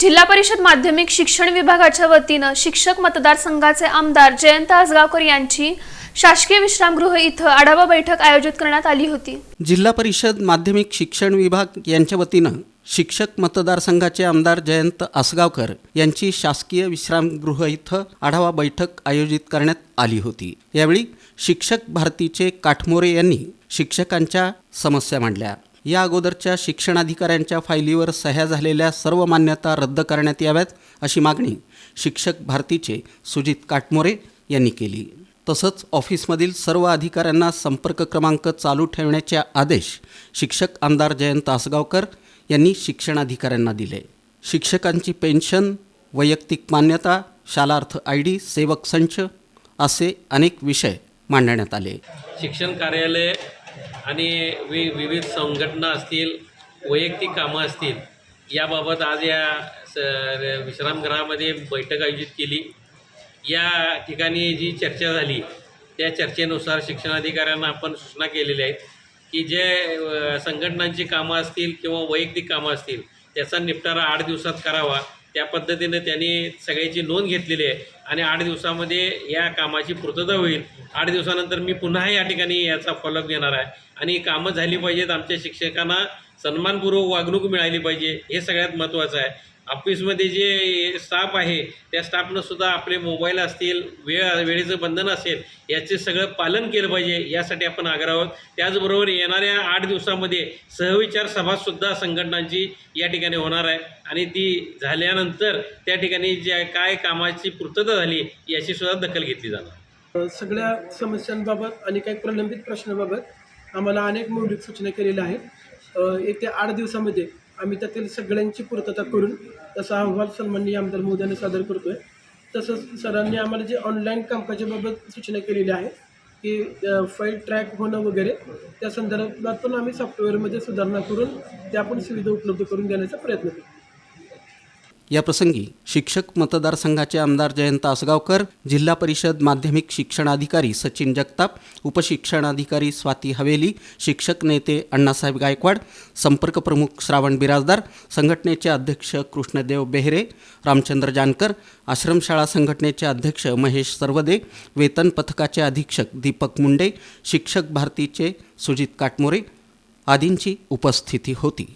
जिल्हा परिषद माध्यमिक शिक्षण विभागाच्या वतीनं शिक्षक मतदारसंघाचे आमदार जयंत आसगावकर यांची शासकीय विश्रामगृह इथं आढावा बैठक आयोजित करण्यात आली होती. जिल्हा परिषद माध्यमिक शिक्षण विभाग यांच्या वतीनं शिक्षक मतदारसंघाचे आमदार जयंत आसगावकर यांची शासकीय विश्रामगृह इथं आढावा बैठक आयोजित करण्यात आली होती. यावेळी शिक्षक भारतीचे काठमोरे यांनी शिक्षकांच्या समस्या मांडल्या. या अगोदरच्या शिक्षणाधिकाऱ्यांच्या फायलीवर सह्या झालेल्या सर्व मान्यता रद्द करण्यात याव्यात अशी मागणी शिक्षक भारतीचे सुजित काटमोरे यांनी केली. तसंच ऑफिसमधील सर्व अधिकाऱ्यांना संपर्क क्रमांक चालू ठेवण्याचे आदेश शिक्षक आमदार जयंत आसगावकर यांनी शिक्षणाधिकाऱ्यांना दिले. शिक्षकांची पेन्शन वैयक्तिक मान्यता शालार्थ आय डी सेवक संच असे अनेक विषय मांडण्यात आले. शिक्षण कार्यालय आणि वि विविध संघटना असतील वैयक्तिक कामं असतील याबाबत आज या स विश्रामगृहामध्ये बैठक आयोजित केली. या ठिकाणी जी चर्चा झाली त्या चर्चेनुसार शिक्षणाधिकाऱ्यांना आपण सूचना केलेल्या आहेत की जे संघटनांची कामं असतील किंवा वैयक्तिक कामं असतील त्याचा निपटारा आठ दिवसात करावा. त्या पद्धतीनं त्यांनी सगळ्याची नोंद घेतलेली आहे. आणि आठ दिवसामध्ये या कामाची पूर्तता होईल. आठ दिवसानंतर मी पुन्हा या ठिकाणी याचा फॉलोअप घेणार आहे. आणि कामं झाली पाहिजेत आमच्या शिक्षकांना सन्मानपूर्वक वागणूक मिळाली पाहिजे हे सगळ्यात महत्त्वाचं आहे. ऑफिसमध्ये जे स्टाफ आहे त्या स्टाफनं सुद्धा आपले मोबाईल असतील वेळ वेळेचं बंधन असेल याचे सगळं पालन केलं पाहिजे यासाठी आपण आग्रह आहोत. त्याचबरोबर येणाऱ्या आठ दिवसामध्ये सहविचार सभासुद्धा संघटनांची या ठिकाणी होणार आहे. आणि ती झाल्यानंतर त्या ठिकाणी ज्या काय कामाची पूर्तता झाली याची सुद्धा दखल घेतली जाणार. सगळ्या समस्यांबाबत आणि काही प्रलंबित प्रश्नाबाबत आम्हाला अनेक मौलिक सूचना केलेल्या आहेत. येत्या आठ दिवसामध्ये आम्ही त्यातील सगळ्यांची पूर्तता करून तसा अहवाल सन्माननीय आमदार मोदयाने सादर करतोय. तसंच सरांनी आम्हाला जे ऑनलाईन कामकाजाबाबत सूचना केलेल्या आहे की फाईल ट्रॅक होणं वगैरे त्या संदर्भात पण आम्ही सॉफ्टवेअरमध्ये सुधारणा करून त्या पण सुविधा उपलब्ध करून देण्याचा प्रयत्न करू याप्रसंगी शिक्षक मतदारसंघाचे आमदार जयंत आसगावकर जिल्हा परिषद माध्यमिक शिक्षणाधिकारी सचिन जगताप उपशिक्षणाधिकारी स्वाती हवेली शिक्षक नेते अण्णासाहेब गायकवाड संपर्क प्रमुख श्रावण बिराजदार संघटनेचे अध्यक्ष कृष्णदेव बेहरे रामचंद्र जानकर आश्रमशाळा संघटनेचे अध्यक्ष महेश सर्वदे वेतन पथकाचे अधीक्षक दीपक मुंडे शिक्षक भारतीचे सुजित काटमोरे आदींची उपस्थिती होती.